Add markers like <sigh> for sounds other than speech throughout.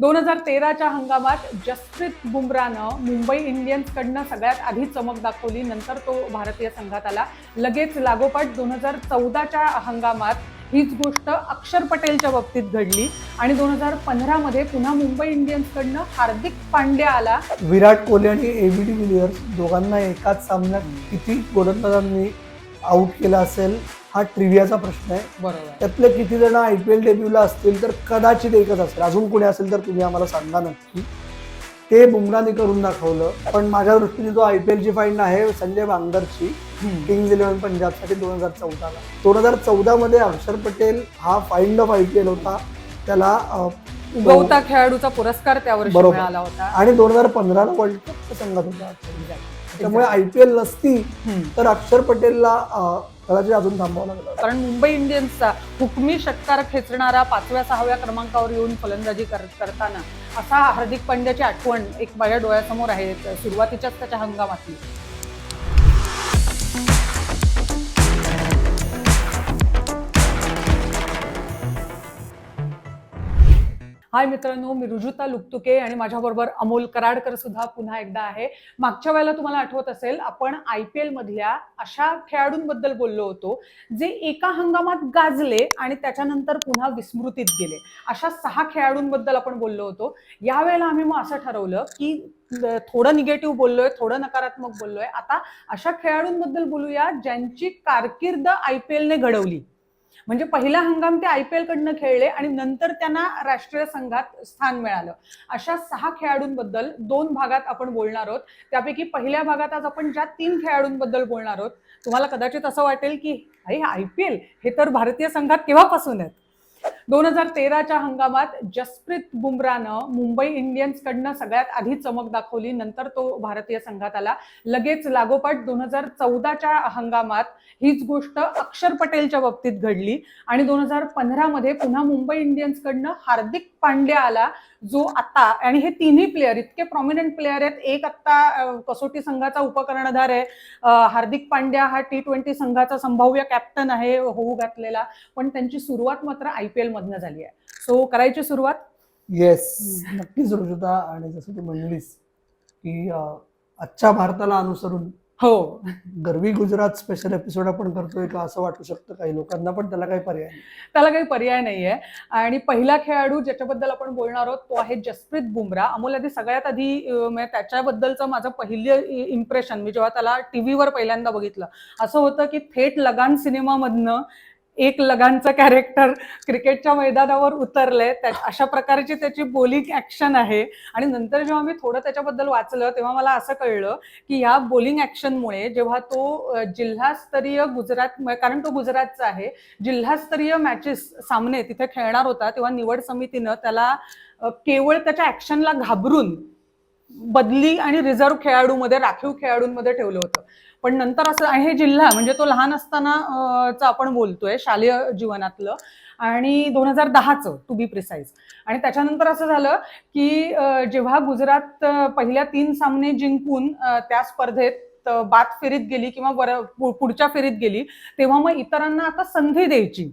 दोन हजार तेराच्या हंगामात जसप्रीत बुमरानं मुंबई इंडियन्सकडनं सगळ्यात आधी चमक दाखवली. नंतर तो भारतीय संघात आला. लगेच लागोपाठ दोन हजार चौदाच्या हंगामात हीच गोष्ट अक्षर पटेलच्या बाबतीत घडली. आणि दोन हजार पंधरामध्ये पुन्हा मुंबई इंडियन्सकडनं हार्दिक पांड्या आला. विराट कोहली आणि एबी डी विलियर्स दोघांना एकाच सामन्यात किती गोलंदाजांनी आऊट केला असेल? हा ट्रिव्हियाचा प्रश्न आहे. बरोबर. त्यातले किती जण आय पी एल डेब्यूला असतील तर कदाचित एकच असेल. अजून कोणी असेल तर तुम्ही आम्हाला सांगा नक्की. ते बुमराने करून दाखवलं. पण माझ्या दृष्टीने जो आय पी एलची फाईन आहे संजय बांगरची किंग्ज इलेव्हन पंजाबसाठी दोन हजार चौदाला. दोन हजार चौदामध्ये अक्षर पटेल हा find of I P L होता. त्याला अं, गौता खेळाडूचा पुरस्कार त्यावर्षी बरोबर. मिळाला होता. आणि दोन हजार पंधराला वर्ल्ड कपच्या संघात होता. त्यामुळे आय पी एल नसती हम्म. तर अक्षर पटेलला अं, कदाचित अजून थांबावं लागलं. कारण मुंबई इंडियन्सचा हुकमी षटकार खेचणारा पाचव्या सहाव्या क्रमांकावर येऊन फलंदाजी कर- करताना असा हार्दिक पांड्याची आठवण एक माझ्या डोळ्यासमोर आहे. सुरुवातीच्याच त्याच्या हंगामातली. हाय मित्रांनो मी रुजुता लुकतुके आणि माझ्याबरोबर अमोल कराडकर सुद्धा पुन्हा एकदा आहे. मागच्या वेळेला तुम्हाला आठवत असेल आपण आय पी एल मधल्या अशा खेळाडूंबद्दल बोललो होतो जे एका हंगामात गाजले आणि त्याच्यानंतर पुन्हा विस्मृतीत गेले. अशा सहा खेळाडूंबद्दल आपण बोललो होतो. यावेळेला आम्ही मग असं ठरवलं की थोडं निगेटिव्ह बोललोय थोडं नकारात्मक बोललोय. आता अशा खेळाडूंबद्दल बोलूया ज्यांची कारकिर्द आय पी एलने घडवली. म्हणजे पहिला हंगाम ते आय पी कडनं खेळले आणि नंतर त्यांना राष्ट्रीय संघात स्थान मिळालं. अशा सहा खेळाडूंबद्दल दोन भागात आपण बोलणार आहोत. त्यापैकी पहिल्या भागात आज आपण ज्या तीन खेळाडूंबद्दल बोलणार आहोत तुम्हाला कदाचित असं वाटेल की अरे आय पी एल हे तर भारतीय संघात केव्हापासून आहेत? दोन हजार तेराच्या हंगामात जसप्रीत बुमरानं मुंबई इंडियन्सकडनं सगळ्यात आधी चमक दाखवली. नंतर तो भारतीय संघात आला. लगेच लागोपाठ दोन हजार चौदाच्या हंगामात हीच गोष्ट अक्षर पटेलच्या बाबतीत घडली आणि दोन हजार पंधरामध्ये पुन्हा मुंबई इंडियन्सकडनं हार्दिक पांड्या आला जो आता आणि हे तिन्ही प्लेअर इतके प्रॉमिनंट प्लेअर आहेत. एक आत्ता कसोटी संघाचा उपकर्णधार आहे. हार्दिक पांड्या हा टी ट्वेंटी संघाचा संभाव्य कॅप्टन आहे होऊ घातलेला. पण त्यांची सुरुवात मात्र आय पी एल मधनं झाली आहे. सो करायची सुरुवात? येस नक्कीच रुजुता आणि जसं तू म्हणलीस की आजच्या भारताला अनुसरून हो. गरवी गुजरात स्पेशल एपिसोड आपण करतोय का असं वाटू शकतं काही? लोकांना पण त्याला काही पर्याय नाही. त्याला काही पर्याय नाहीये. आणि पहिला खेळाडू ज्याच्याबद्दल आपण बोलणार आहोत तो आहे जसप्रीत बुमरा. अमोल आधी सगळ्यात आधी त्याच्याबद्दलचं माझं पहिलं इम्प्रेशन मी जेव्हा त्याला टीव्हीवर पहिल्यांदा बघितलं असं होतं की थेट लगान सिनेमामधनं एक लगानचं कॅरेक्टर क्रिकेटच्या मैदानावर उतरलंय. त्या अशा प्रकारची त्याची बोलिंग ऍक्शन आहे. आणि नंतर जेव्हा मी थोडं त्याच्याबद्दल वाचलं तेव्हा मला असं कळलं की ह्या बोलिंग ऍक्शनमुळे जेव्हा तो जिल्हास्तरीय गुजरात कारण तो गुजरातचा आहे जिल्हास्तरीय मॅचेस सामने तिथे खेळणार होता तेव्हा निवड समितीनं त्याला केवळ त्याच्या ऍक्शनला घाबरून बदली आणि रिझर्व्ह खेळाडूमध्ये राखीव खेळाडूंमध्ये ठेवलं होतं. पण नंतर असं आहे हे जिल्हा म्हणजे तो लहान असताना आपण बोलतोय शालेय जीवनातलं. आणि दोन हजार दहाचं टू बी प्रिसाईज आणि त्याच्यानंतर असं झालं की जेव्हा गुजरात पहिल्या तीन सामने जिंकून त्या स्पर्धेत बात बाद फेरीत गेली किंवा वर- पु- पुढच्या फेरीत गेली तेव्हा मग इतरांना आता संधी द्यायची.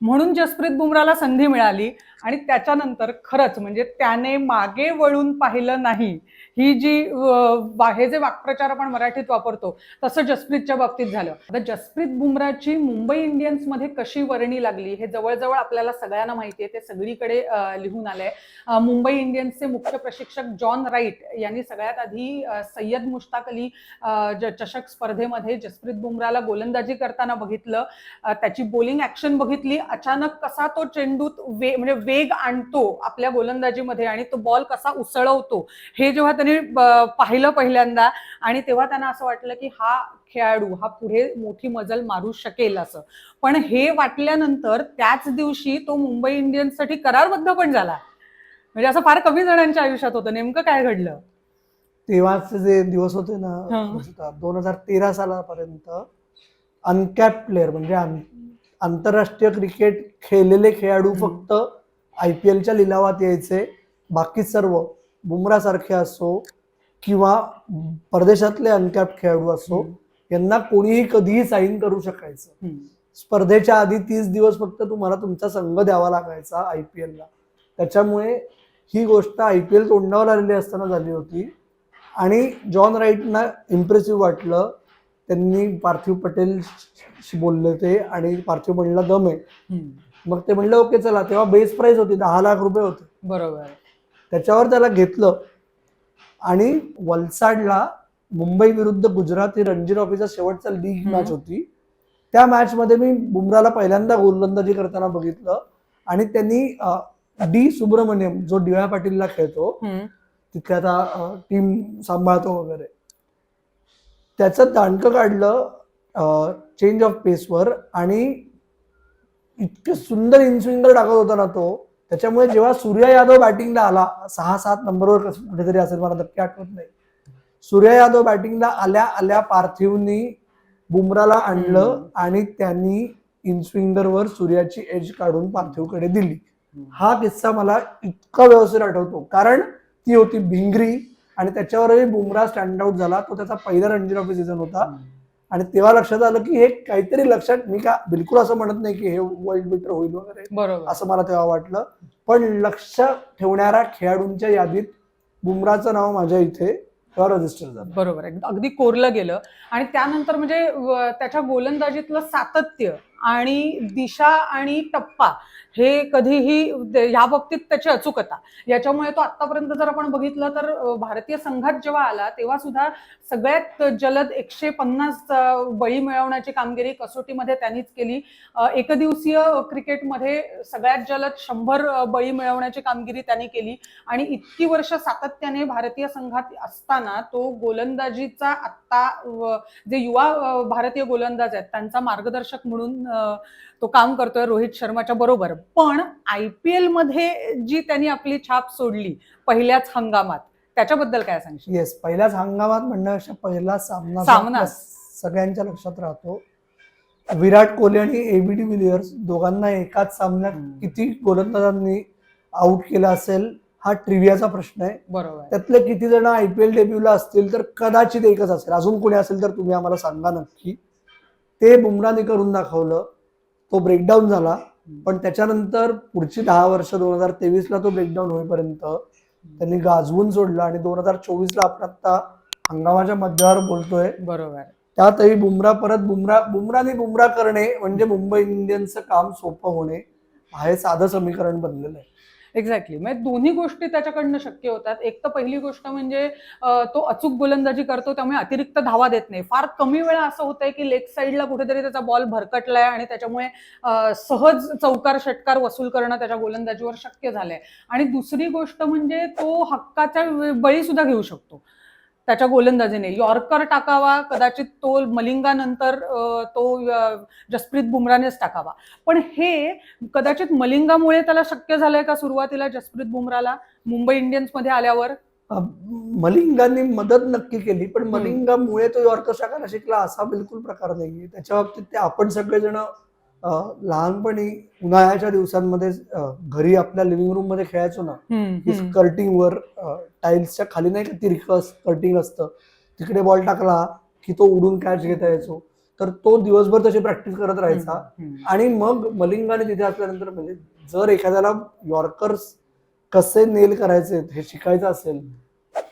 म्हणून जसप्रीत बुमराला संधी मिळाली. आणि त्याच्यानंतर खरंच म्हणजे त्याने मागे वळून पाहिलं नाही. ही जी हे जे वाक्प्रचार आपण मराठीत वापरतो तसं जसप्रीतच्या बाबतीत झालं. आता जसप्रीत बुमराची मुंबई इंडियन्समध्ये कशी वर्णी लागली हे जवळजवळ आपल्याला सगळ्यांना माहिती आहे ते सगळीकडे लिहून आलंय. मुंबई इंडियन्सचे मुख्य प्रशिक्षक जॉन राईट यांनी सगळ्यात आधी सय्यद मुश्ताक अली चषक स्पर्धेमध्ये जसप्रीत बुमराला गोलंदाजी करताना बघितलं. त्याची बोलिंग ऍक्शन बघितली. अचानक कसा तो चेंडूत वे म्हणजे वेग आणतो आपल्या गोलंदाजीमध्ये आणि तो बॉल कसा उसळवतो हे जेव्हा त्यांनी पाहिलं पहिल्यांदा आणि तेव्हा त्यांना असं वाटलं की हा खेळाडू हा पुढे मोठी मजल मारू शकेल असं. पण हे वाटल्यानंतर त्याच दिवशी तो मुंबई इंडियन्ससाठी करारबद्ध पण झाला. म्हणजे असं फार कमी जणांच्या आयुष्यात होतं. नेमकं काय घडलं? तेव्हाचे जे दिवस होते. ना दोन हजार तेरा सालापर्यंत अनकॅप प्लेअर म्हणजे आंतरराष्ट्रीय क्रिकेट खेळलेले खेळाडू. फक्त आय पी एलच्या लिलावात यायचे. बाकी सर्व बुमरा सारखे असो किंवा परदेशातले अनकॅप खेळाडू असो यांना कोणीही कधीही साईन करू शकायचं. स्पर्धेच्या आधी तीस दिवस फक्त तुम्हाला तुमचा संघ द्यावा लागायचा आय पी एलला त्याच्यामुळे ही गोष्ट आय पी एल तोंडावर आलेली असताना झाली होती. आणि जॉन राईटना इम्प्रेसिव्ह वाटलं. त्यांनी पार्थिव पटेलशी बोलले ते आणि पार्थिव पटेलला दम आहे. मग ते म्हणलं ओके चला. तेव्हा बेस प्राईस होती दहा लाख रुपये होते. बरोबर. त्याच्यावर त्याला घेतलं. आणि वलसाडला मुंबई विरुद्ध गुजरात ही रणजी ट्रॉफीचा शेवटचा लीग. मॅच होती. त्या मॅच मध्ये मी बुमराला पहिल्यांदा गोलंदाजी करताना बघितलं. आणि त्यांनी डी सुब्रमण्यम जो डी वाय पाटीलला खेळतो. तिथे आता टीम सांभाळतो वगैरे. त्याचं दांडकं काढलं चेंज ऑफ पेसवर आणि इतके सुंदर इनस्विंगर टाकत होता ना तो. त्याच्यामुळे जेव्हा सूर्या यादव बॅटिंगला आला सहा सात नंबरवर कुठेतरी असेल मला नक्की आठवत नाही. सूर्या यादव बॅटिंगला आल्या आल्या पार्थिवनी बुमराला आणलं. आणि त्यांनी इनस्विंगरवर सूर्याची एज काढून पार्थिवकडे दिली. हा किस्सा मला इतका व्यवस्थित आठवतो. कारण ती होती भिंगरी आणि त्याच्यावरही बुमरा स्टँड आउट झाला. तो त्याचा पहिला रणजी ट्रॉफी सीझन होता. आणि तेव्हा लक्षात आलं की हे काहीतरी लक्षात मी का बिलकुल असं म्हणत नाही की हे वर्ल्ड बिटर होईल वगैरे बरोबर. असं मला तेव्हा वाटलं. पण लक्ष ठेवणाऱ्या खेळाडूंच्या यादीत बुमराचं नाव माझ्या इथे तेव्हा रजिस्टर झालं. बरोबर. आहे. अगदी कोरलं गेलं. आणि त्यानंतर म्हणजे त्याच्या गोलंदाजीतलं सातत्य आणि दिशा आणि टप्पा हे कधीही या ह्या बाबतीत त्याची अचूकता. याच्यामुळे तो आतापर्यंत जर आपण बघितलं तर भारतीय संघात जेव्हा आला तेव्हा सुद्धा सगळ्यात जलद एकशे पन्नास बळी मिळवण्याची कामगिरी कसोटीमध्ये त्यांनीच केली. एकदिवसीय क्रिकेटमध्ये सगळ्यात जलद शंभर बळी मिळवण्याची कामगिरी त्यांनी केली. आणि इतकी वर्ष सातत्याने भारतीय संघात असताना तो गोलंदाजीचा आत्ता जे युवा भारतीय गोलंदाज आहेत त्यांचा मार्गदर्शक म्हणून तो काम करतोय रोहित शर्माच्या बरोबर. पण आय पी एलमध्ये जी त्यांनी आपली छाप सोडली पहिल्याच हंगामात त्याच्याबद्दल काय सांगशील? येस पहिल्याच हंगामात म्हणण्यापेक्षा पहिला सामना सामना. सगळ्यांच्या लक्षात राहतो. विराट कोहली आणि एबीडी विलियर्स दोघांना एकाच सामन्यात. किती गोलंदाजांनी आउट केला असेल हा ट्रिव्हियाचा प्रश्न आहे. बरोबर. त्यातले किती जण आय पी एल डेब्यूला असतील तर कदाचित एकच असेल. अजून कोणी असेल तर तुम्ही आम्हाला सांगा नक्की. ते बुमराने करून दाखवलं. तो ब्रेकडाऊन झाला. पण त्याच्यानंतर पुढची दहा वर्ष दोन हजार तेवीसला तो ब्रेकडाऊन होईपर्यंत त्यांनी गाजवून सोडलं आणि दोन हजार चोवीसला आपण आता हंगामाच्या मध्यावर बोलतोय. बरोबर. त्यातही बुमरा परत बुमरा बुमराने बुमरा करणे म्हणजे मुंबई इंडियन्सचं काम सोपं होणे हे साधं समीकरण बनलेलं आहे. एक्झॅक्टली म्हणजे दोन्ही गोष्टी त्याच्याकडनं शक्य होतात. एक तर पहिली गोष्ट म्हणजे तो अचूक गोलंदाजी करतो त्यामुळे अतिरिक्त धावा देत नाही. फार कमी वेळा असं होतंय की लेग साईडला कुठेतरी त्याचा बॉल भरकटलाय आणि त्याच्यामुळे सहज चौकार षटकार वसूल करणं त्याच्या गोलंदाजीवर शक्य झालंय. आणि दुसरी गोष्ट म्हणजे तो हक्काचा बळी सुद्धा घेऊ शकतो. त्याच्या गोलंदाजीने. यॉर्कर टाकावा कदाचित तो मलिंगानंतर तो जसप्रीत बुमरानेच टाकावा. पण हे कदाचित मलिंगामुळे त्याला शक्य झालंय का सुरुवातीला जसप्रीत बुमराला मुंबई इंडियन्समध्ये आल्यावर मलिंगाने मदत नक्की केली पण मलिंगामुळे तो यॉर्कर टाकायला शिकला असा बिलकुल प्रकार नाहीये. त्याच्या बाबतीत ते आपण सगळेजण लहानपणी उन्हाळ्याच्या दिवसांमध्ये घरी आपल्या लिव्हिंग रूममध्ये खेळायचो ना की स्कर्टिंगवर टाईल्सच्या खाली नाही का तिरकं स्कर्टिंग असतं. तिकडे बॉल टाकला की तो उडून कॅच घेता यायचो. तर तो दिवसभर तशी प्रॅक्टिस करत राहायचा. आणि मग मलिंगाने तिथे असल्यानंतर म्हणजे जर एखाद्याला यॉर्कर्स कसे नेल करायचे हे शिकायचं असेल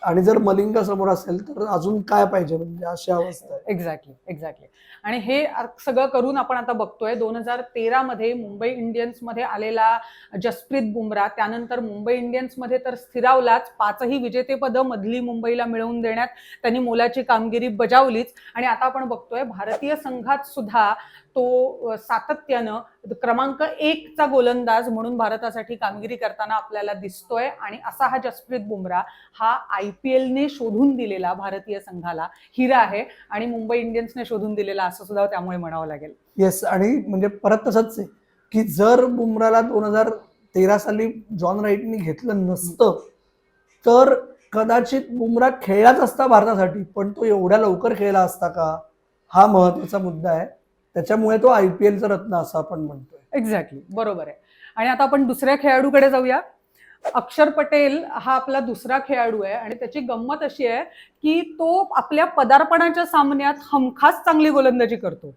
आणि जर मलिंगा समोर असेल तर अजून काय पाहिजे? म्हणजे अशी अवस्था एक्झॅक्टली एक्झॅक्टली आणि हे सगळं करून आपण आता बघतोय दोन हजार तेरामध्ये मुंबई इंडियन्समध्ये आलेला जसप्रीत बुमरा त्यानंतर मुंबई इंडियन्समध्ये तर स्थिरावलाच पाचही विजेतेपदं मधली मुंबईला मिळवून देण्यात त्यांनी मोलाची कामगिरी बजावलीच. आणि आता आपण बघतोय भारतीय संघात सुद्धा तो सातत्यानं क्रमांक एकचा गोलंदाज म्हणून भारतासाठी कामगिरी करताना आपल्याला दिसतोय. आणि असा हा जसप्रीत बुमरा हा आय पी एलने शोधून दिलेला भारतीय संघाला हिरा आहे. आणि मुंबई इंडियन्सने शोधून दिलेला असं सुद्धा त्यामुळे म्हणावं लागेल. येस आणि म्हणजे परत तसंच आहे की जर बुमराला दोन हजार तेरा साली जॉन राईटनी घेतलं नसतं तर कदाचित बुमरा खेळलाच असता भारतासाठी पण तो एवढ्या लवकर खेळला असता का? हा महत्त्वाचा मुद्दा आहे. त्याच्यामुळे तो आय पी एलचा रत्न असं आपण म्हणतोय. एक्झॅक्टली बरोबर आहे. आणि आता आपण दुसऱ्या खेळाडूकडे जाऊया. अक्षर पटेल हा आपला दुसरा खेळाडू आहे आणि त्याची गंमत अशी आहे की तो आपल्या पदार्पणाच्या सामन्यात हमखास चांगली गोलंदाजी करतो.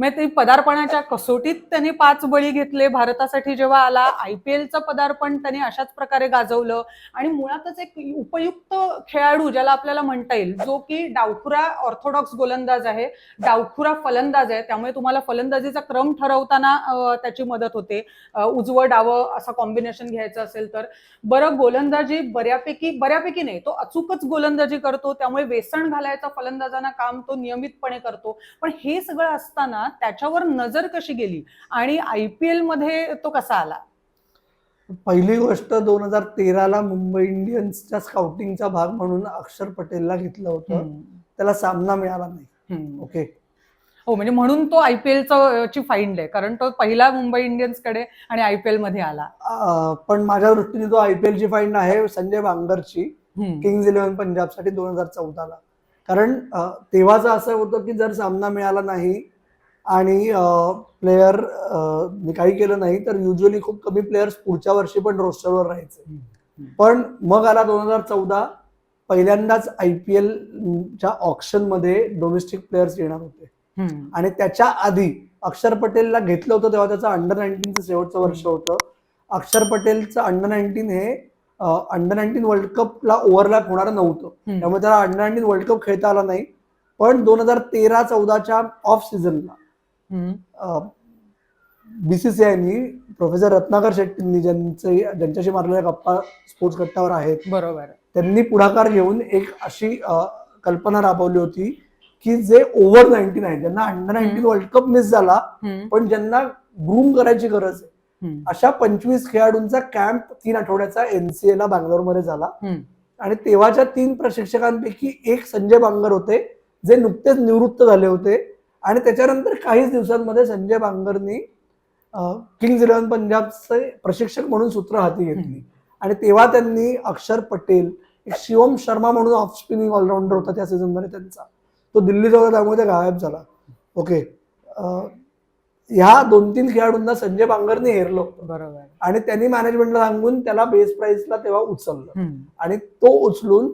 म्हणजे ते पदार्पणाच्या कसोटीत त्यांनी पाच बळी घेतले. भारतासाठी जेव्हा आला आय पी एलचं पदार्पण त्यांनी अशाच प्रकारे गाजवलं. आणि मुळातच एक उपयुक्त खेळाडू ज्याला आपल्याला म्हणता येईल जो की डावखुरा ऑर्थोडॉक्स गोलंदाज आहे डावखुरा फलंदाज आहे. त्यामुळे तुम्हाला फलंदाजीचा क्रम ठरवताना त्याची मदत होते. उजवं डावं असं कॉम्बिनेशन घ्यायचं असेल तर. बरं गोलंदाजी बऱ्यापैकी बऱ्यापैकी नाही तो अचूकच गोलंदाजी करतो. त्यामुळे वेसण घालायचं फलंदाजांना काम तो नियमितपणे करतो. पण हे सगळं असताना त्याच्यावर नजर कशी गेली? आणि आय पी एलमध्ये तो कसा आला? पहिली गोष्ट दोन हजार तेराला मुंबई इंडियन्सच्या स्काउटिंगचा भाग म्हणून अक्षर पटेलला घेतलं होतं. त्याला सामना मिळाला नाही. ओके. हो म्हणजे म्हणून तो आय पी ची फाईंड आहे. कारण तो पहिला मुंबई इंडियन्सकडे आणि आय पी मध्ये आला. पण माझ्या दृष्टीने तो आयपीएल ची फाईंड आहे संजय बांगरची. किंग्ज इलेव्हन पंजाबसाठी दोन हजार चौदाला. कारण तेव्हाचं असं होतं की जर सामना मिळाला नाही आणि प्लेयर काही केलं नाही तर युजली खूप कमी प्लेयर्स पुढच्या वर्षी पण रोस्टरवर राहायचे पण मग आला दोन हजार चौदा पहिल्यांदाच आय पी एलच्या ऑप्शनमध्ये डोमेस्टिक प्लेयर्स येणार होते. आणि त्याच्या आधी अक्षर पटेलला घेतलं होतं तेव्हा त्याचं अंडर नाईन्टीनचं शेवटचं वर्ष होतं अक्षर पटेलचं अंडर नाईन्टीन हे अंडर नाईन्टीन वर्ल्ड कपला ओव्हरलॅप होणार नव्हतं. त्यामुळे त्याला अंडर नाईन्टीन वर्ल्ड कप खेळता आला नाही पण दोन हजार तेरा चौदाच्या ऑफ सीझनला. बीसीसीआयनी प्रोफेसर रत्नाकर शेट्टींनी ज्यांचे ज्यांच्याशी मारलेल्या गप्पा स्पोर्ट्स कट्ट्यावर आहेत बरोबर त्यांनी पुढाकार घेऊन एक अशी कल्पना राबवली होती की जे ओव्हर नाईन्टीन आहे ज्यांना under nineteen world cup miss झाला. पण ज्यांना ग्रूम करायची गरज आहे. अशा पंचवीस खेळाडूंचा कॅम्प तीन आठवड्याचा एनसीए ला बँगलोरमध्ये झाला. आणि तेव्हाच्या तीन प्रशिक्षकांपैकी एक संजय बांगर होते जे नुकतेच निवृत्त झाले होते आणि त्याच्यानंतर काहीच दिवसांमध्ये संजय बांगरनी किंग्ज इलेव्हन पंजाबचे प्रशिक्षक म्हणून सूत्र हाती घेतली. आणि तेव्हा त्यांनी अक्षर पटेल एक शिवम शर्मा म्हणून ऑफ स्पिनिंग ऑलराऊंडर होता त्या सीझनमध्ये त्यांचा. तो दिल्ली जवळ त्यामुळे ते गायब झाला. ओके. ह्या दोन तीन खेळाडूंना संजय बांगरने हेरलं बरोबर. आणि त्यांनी मॅनेजमेंटला सांगून त्याला बेस प्राइसला तेव्हा उचललं. आणि तो उचलून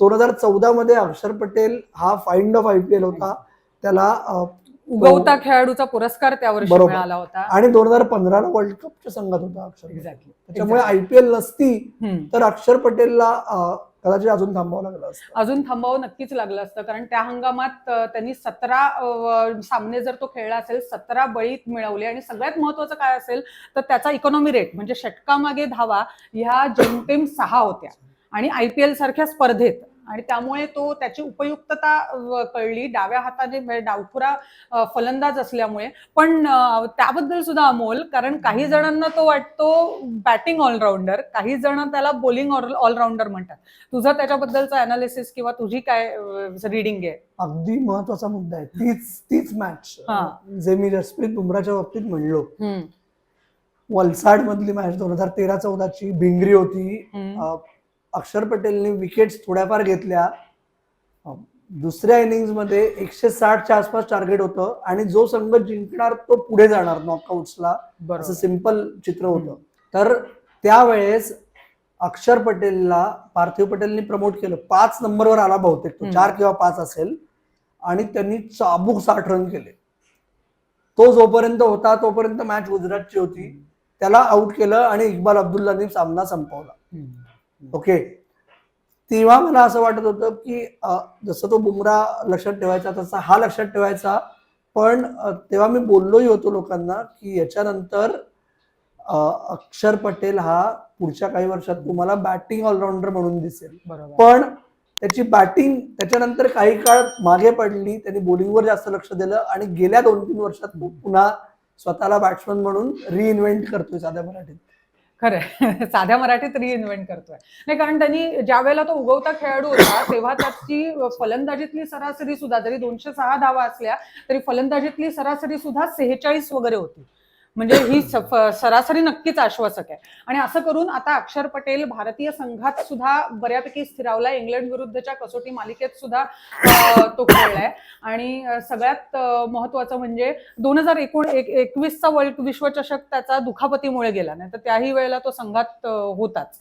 दोन हजार चौदा मध्ये अक्षर पटेल हा फाइंड ऑफ आयपीएल होता. त्याला उगवता खेळाडूचा पुरस्कार त्या वर्षी बरोबर. मिळाला होता आणि दोन हजार पंधराला वर्ल्ड कपच्या संघात होता अक्षर. एक्झॅक्टली त्याच्यामुळे आयपीएल नसती. तर अक्षर पटेलला कदाचित अजून थांबावं लागलं असतं अजून थांबावं नक्कीच लागलं असतं कारण त्या हंगामात त्यांनी सतरा सामने जर तो खेळला असेल सतरा बळीत मिळवले आणि सगळ्यात महत्वाचं काय असेल तर त्याचा इकॉनॉमी रेट म्हणजे षटकामागे धावा ह्या जेमतेम सहा होत्या आणि आय पी एल सारख्या स्पर्धेत आणि त्यामुळे तो त्याची उपयुक्तता कळली. डाव्या हाताने डावखुरा फलंदाज असल्यामुळे. पण त्याबद्दल सुद्धा अमोल कारण काही जणांना तो वाटतो बॅटिंग ऑलराऊंडर. काही जण त्याला बॉलिंग ऑलराऊंडर म्हणतात. तुझं त्याच्याबद्दलचं अनालिसिस किंवा तुझी काय रिडिंग आहे? अगदी महत्त्वाचा मुद्दा आहे. तीच तीच मॅच हा. जे मी जसप्रीत बुमराच्या बाबतीत म्हणलो. वलसाड मधली मॅच दोन हजार तेरा चौदाची भिंगरी होती. अक्षर पटेलने विकेट्स थोड्याफार घेतल्या. दुसऱ्या इनिंग्समध्ये एकशे साठच्या आसपास टार्गेट होतं आणि जो संघ जिंकणार तो पुढे जाणार नॉकआउट्सला असं सिंपल चित्र होतं. तर त्यावेळेस अक्षर पटेलला पार्थिव पटेलनी प्रमोट केलं. पाच नंबरवर आला बहुतेक तो. चार किंवा पाच असेल. आणि त्यांनी चाबूक साठ रन केले. तो जोपर्यंत होता तोपर्यंत मॅच गुजरातची होती. त्याला आउट केलं आणि इक्बाल अब्दुल्लानी सामना संपवला. ओके. तेव्हा मला असं वाटत होतं की जसं तो बुमरा लक्षात ठेवायचा तसा हा लक्षात ठेवायचा. पण तेव्हा मी बोललोही होतो लोकांना की याच्यानंतर अक्षर पटेल हा पुढच्या काही वर्षात तुम्हाला बॅटिंग ऑलराऊंडर म्हणून दिसेल. पण त्याची बॅटिंग त्याच्यानंतर काही काळ मागे पडली त्यांनी बॉलिंगवर जास्त लक्ष दिलं आणि गेल्या दोन तीन वर्षात पुन्हा स्वतःला बॅट्समन म्हणून रिइन्व्हेंट करतोय साध्या मराठीत. खरं <laughs> साध्या मराठीत रिइन्व्हेंट करतोय. नाही कारण त्यांनी ज्या वेळेला तो उगवता खेळाडू होता तेव्हा त्याची फलंदाजीतली सरासरी सुद्धा जरी दोनशे सहा धावा असल्या तरी फलंदाजीतली सरासरी सुद्धा सेहेचाळीस वगैरे होती. म्हणजे ही सरासरी नक्कीच आश्वासक आहे. आणि असं करून आता अक्षर पटेल भारतीय संघात सुद्धा बऱ्यापैकी स्थिरावलाय. इंग्लंड विरुद्धच्या कसोटी मालिकेत सुद्धा तो खेळलाय. आणि सगळ्यात महत्वाचं म्हणजे दोन हजार एकोण एक एकवीसचा वर्ल्ड विश्वचषक त्याचा दुखापतीमुळे गेला. नाही तर त्याही वेळेला तो संघात होताच.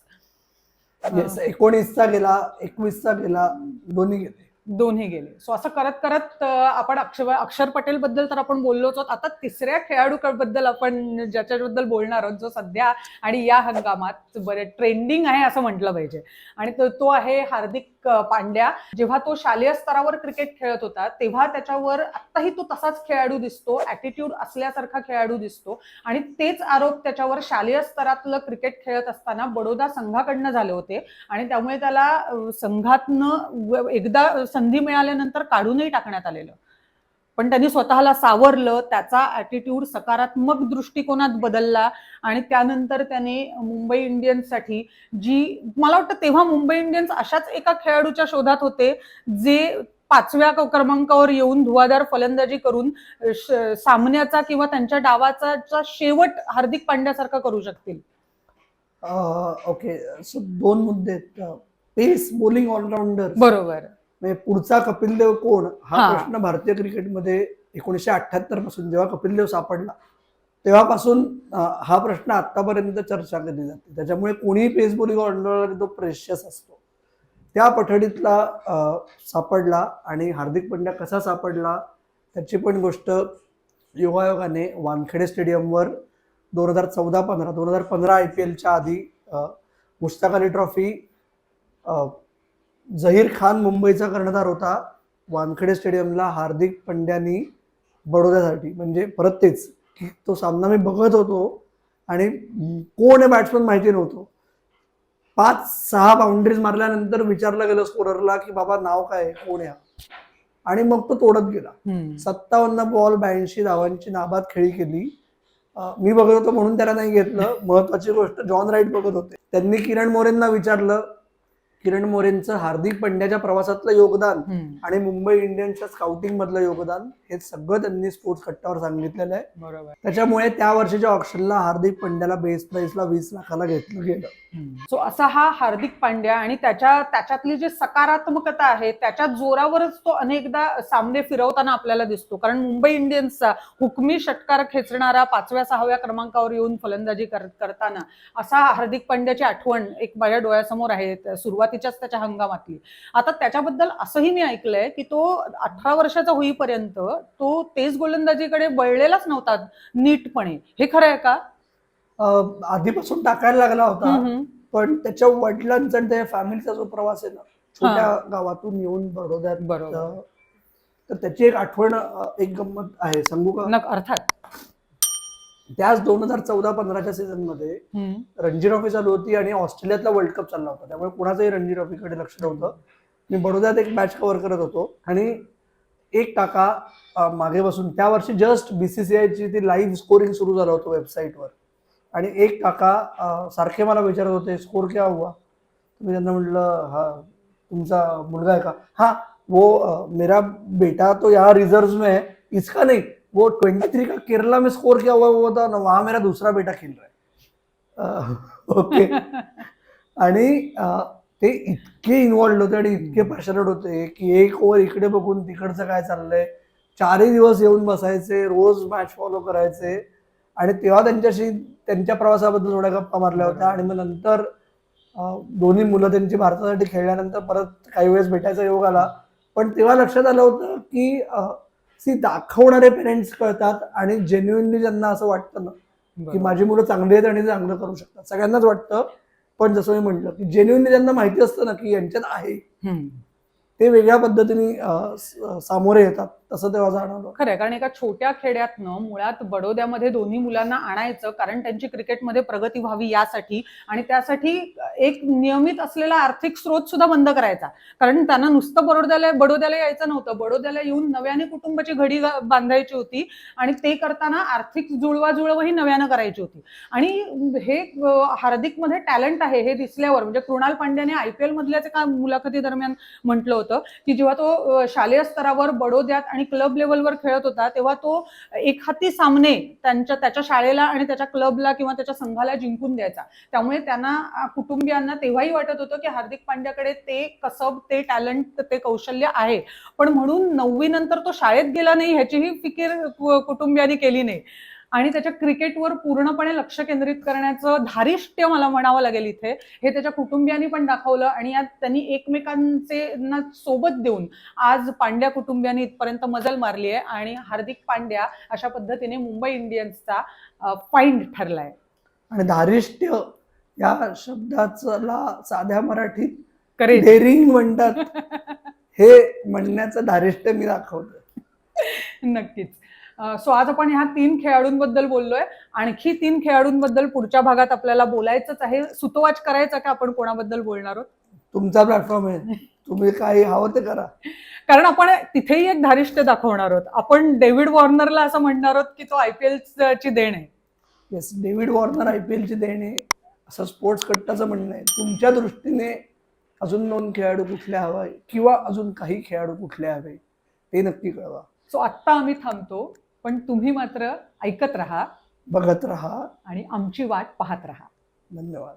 एकोणीसचा गेला एकवीसचा गेला दोन्ही गेले. दोन्ही गेले. सो असं करत करत आपण अक्षर अक्षर पटेल बद्दल तर आपण बोललोच आहोत. आता तिसऱ्या खेळाडू बद्दल आपण ज्याच्याबद्दल बोलणार आहोत जो सध्या आणि या हंगामात बरे ट्रेंडिंग आहे असं म्हटलं पाहिजे. आणि तो तो आहे हार्दिक पांड्या. जेव्हा तो शालेय स्तरावर क्रिकेट खेळत होता तेव्हा त्याच्यावर आत्ताही तो तसाच खेळाडू दिसतो ऍटिट्यूड असल्यासारखा खेळाडू दिसतो. आणि तेच आरोप त्याच्यावर शालेय स्तरातलं क्रिकेट खेळत असताना बडोदा संघाकडनं झाले होते. आणि त्यामुळे त्याला संघातनं एकदा संधी मिळाल्यानंतर काढूनही टाकण्यात आलेलं. पण त्यांनी स्वतःला सावरलं त्याचा ऍटिट्यूड सकारात्मक दृष्टिकोनात बदलला आणि त्यानंतर त्याने मुंबई इंडियन्ससाठी जी मला वाटतं तेव्हा मुंबई इंडियन्स अशाच एका खेळाडूच्या शोधात होते जे पाचव्या क्रमांकावर येऊन धुवाधार फलंदाजी करून सामन्याचा किंवा त्यांच्या डावाचा शेवट हार्दिक पांड्यासारखा करू शकतील. ओके. सो दोन मुद्दे पेस बॉलिंग ऑलराऊंडर बरोबर. म्हणजे पुढचा कपिल देव कोण? हा हा. प्रश्न भारतीय क्रिकेटमध्ये एकोणीसशे अठ्याहत्तरपासून जेव्हा कपिल देव सापडला तेव्हापासून अं, हा प्रश्न आतापर्यंत चर्चा केली जाते. त्याच्यामुळे कोणीही पेस बॉलिंग ऑलराऊंडर तो प्रेशियस असतो. त्या पठडीतला अं, सापडला आणि हार्दिक पंड्या कसा सापडला त्याची पण गोष्ट योगायोगाने वानखेडे स्टेडियमवर दोन हजार चौदा पंधरा दोन हजार पंधरा आय पी एलच्या आधी अं, मुश्ताक अली ट्रॉफी अं, झहीर खान मुंबईचा कर्णधार होता. वानखेडे स्टेडियमला हार्दिक पंड्यानी बडोद्यासाठी म्हणजे परत तेच की तो सामना मी बघत होतो आणि कोण आहे बॅट्समन माहिती नव्हतं. पाच सहा बाउंड्रीज मारल्यानंतर विचारलं गेलं स्कोररला की बाबा नाव काय कोण आहे हा? आणि मग तो तोडत गेला. सत्तावन्न बॉल ब्याऐंशी धावांची नाबाद खेळी केली. मी बघत होतो म्हणून त्याला नाही घेतलं. महत्वाची गोष्ट जॉन राईट बघत होते. त्यांनी किरण मोरेंना विचारलं किरण मोरेंचं हार्दिक पंड्याच्या प्रवासातलं योगदान. आणि मुंबई इंडियन्सच्या स्काउटिंग मधलं योगदान हे सगळं त्यांनी स्पोर्ट्स कट्टावर सांगितलेलं आहे. बरोबर. त्याच्यामुळे त्या वर्षीच्या ऑप्शनला हार्दिक पंड्याला बेस प्राइसला वीस लाखाला घेतलं गेलं. सो असा हा हार्दिक पांड्या आणि त्याच्या त्याच्यातली जी सकारात्मकता आहे त्याच्या जोरावरच तो अनेकदा सामने फिरवताना आपल्याला दिसतो. कारण मुंबई इंडियन्सचा हुकमी षटकार खेचणारा पाचव्या सहाव्या क्रमांकावर येऊन फलंदाजी कर- करताना असा हार्दिक पांड्याची आठवण एक माझ्या डोळ्यासमोर आहे. त्या सुरुवातीच्याच त्याच्या हंगामातली. आता त्याच्याबद्दल असंही मी ऐकलंय की तो अठरा वर्षाचा होईपर्यंत तो तेज गोलंदाजीकडे वळलेलाच नव्हता नीटपणे. हे खरं आहे का? आधीपासून टाकायला लागला होता. पण त्याच्या वडिलांचा आणि त्याच्या फॅमिलीचा जो प्रवास आहे ना छोट्या गावातून येऊन बडोद्यात बरोबर. तर त्याची एक आठवण एक गंमत आहे. सांगू का? अर्थात. त्याच दोन हजार चौदा पंधराच्या सीझनमध्ये. रणजी ट्रॉफी चालू होती आणि ऑस्ट्रेलियातला वर्ल्ड कप चालला होता. त्यामुळे कुणाचंही रणजी ट्रॉफीकडे लक्ष नव्हतं. मी बडोद्यात एक मॅच कव्हर करत होतो आणि एक टाका अं, मागे बसून त्या वर्षी जस्ट बीसीसीआयची ती लाईव्ह स्कोरिंग सुरू झालं होतं वेबसाईटवर आणि एक काका सारखे मला विचारत होते स्कोर क्या हुआ? मी त्यांना म्हटलं हा तुमचा मुलगा आहे का? हा वो मेरा बेटा तो यहाँ रिजर्व में है इसका नहीं वो ट्वेंटी थ्री का केरला में स्कोर क्या हुआ वो था ना वहां मेरा दूसरा बेटा खेल रहा है। ओके आणि ते इतके इन्वॉल्ड होते आणि इतके पॅशनेट होते की एक ओव्हर इकडे बघून तिकडचं काय चाललंय. चारही दिवस येऊन बसायचे रोज मॅच फॉलो करायचे. आणि तेव्हा त्यांच्याशी त्यांच्या प्रवासाबद्दल थोड्या गप्पा मारल्या होत्या. आणि मग नंतर दोन्ही मुलं त्यांची भारतासाठी खेळल्यानंतर परत काही वेळेस भेटायचा योग आला. पण तेव्हा लक्षात आलं होतं की सी दाखवणारे पेरेंट्स कळतात आणि जेन्युनली ज्यांना असं वाटतं ना की. माझी मुलं चांगली आहेत आणि ते चांगलं करू शकतात सगळ्यांनाच वाटतं पण जसं मी म्हटलं की जेन्युनली ज्यांना माहिती असतं ना की यांच्यात आहे. ते वेगळ्या पद्धतीने सामोरे येतात तसं तेव्हा जाणवलं खरं कारण एका छोट्या खेड्यातनं मुळात बडोद्यामध्ये दोन्ही मुलांना आणायचं कारण त्यांची क्रिकेटमध्ये प्रगती व्हावी यासाठी आणि त्यासाठी एक नियमित असलेला आर्थिक स्रोत सुद्धा बंद करायचा. कारण त्यांना नुसतं बडोद्याला बडोद्याला यायचं नव्हतं. बडोद्याला येऊन नव्याने कुटुंबाची घडी बांधायची होती आणि ते करताना आर्थिक जुळवाजुळवही नव्यानं करायची होती. आणि हे हार्दिकमध्ये टॅलेंट आहे हे दिसल्यावर म्हणजे कृणाल पांड्याने आयपीएल मधल्याच एका मुलाखती दरम्यान म्हटलं होतं की जेव्हा तो शालेय स्तरावर बडोद्यात आणि क्लब लेवलवर खेळत होता तेव्हा तो एक हाती सामने त्यांच्या त्याच्या शाळेला आणि त्याच्या क्लबला किंवा त्याच्या संघाला जिंकून द्यायचा. त्यामुळे त्यांना कुटुंबियांना तेव्हाही वाटत होतं की हार्दिक पांड्याकडे ते कसब ते टॅलेंट ते कौशल्य आहे. पण म्हणून नववी नंतर तो शाळेत गेला नाही ह्याचीही फिकीर कुटुंबियांनी केली नाही. आणि त्याच्या क्रिकेटवर पूर्णपणे लक्ष केंद्रित करण्याचं धारिष्ट्य मला म्हणावं लागेल इथे. हे त्याच्या कुटुंबियांनी पण दाखवलं आणि यात त्यांनी एकमेकांचे ना सोबत देऊन आज पांड्या कुटुंबियांनी इथपर्यंत मजल मारली आहे आणि हार्दिक पांड्या अशा पद्धतीने मुंबई इंडियन्सचा फाईंड ठरलाय. आणि धारिष्ट्य या शब्दाला साध्या मराठीत डेअरिंग म्हणतात. <laughs> हे म्हणण्याचं धारिष्ट्य मी दाखवतो नक्कीच. सो आज आपण ह्या तीन खेळाडूंबद्दल बोललोय. आणखी तीन खेळाडूंबद्दल पुढच्या भागात आपल्याला बोलायचंच आहे. सुतोवाच करायचं का आपण कोणाबद्दल बोलणार आहोत? तुमचा प्लॅटफॉर्म आहे. तुम्ही काही हवं ते करा. कारण आपण तिथेही एक धारिष्ट्य दाखवणार आहोत. आपण डेव्हिड वॉर्नरला असं म्हणणार आहोत की तो आयपीएल ची देण आहे. Yes David Warner I P एलची देणे असं स्पोर्ट्स कट्टाचं म्हणणं आहे. तुमच्या दृष्टीने अजून दोन खेळाडू कुठले हवे किंवा अजून काही खेळाडू कुठले हवे ते नक्की कळवा. सो आत्ता आम्ही थांबतो पण तुम्ही मात्र ऐकत राहा बघत राहा. आणि आमची वाट पाहत राहा. धन्यवाद.